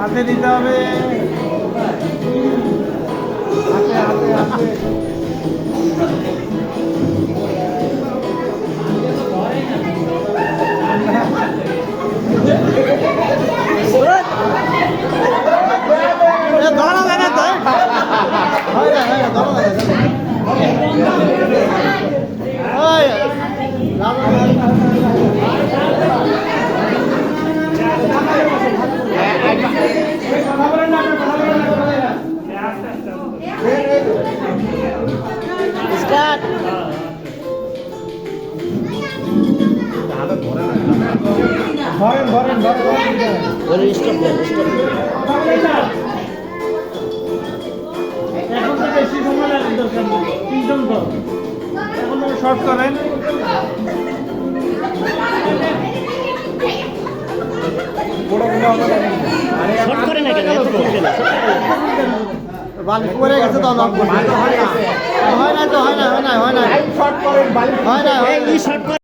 হাতে দিতে হবে হাতে হাতে হাতে ধরা হয় হয় না ধরা ধরেন ধরেন ধরেন স্টপ দেন স্টপ এখন তো বেশি সময় লাগে দরকার নেই তিনজন তো এখন শর্ট করেন শর্ট করে না কেন? এত বালি পরে গেছে তো হয় না হয় না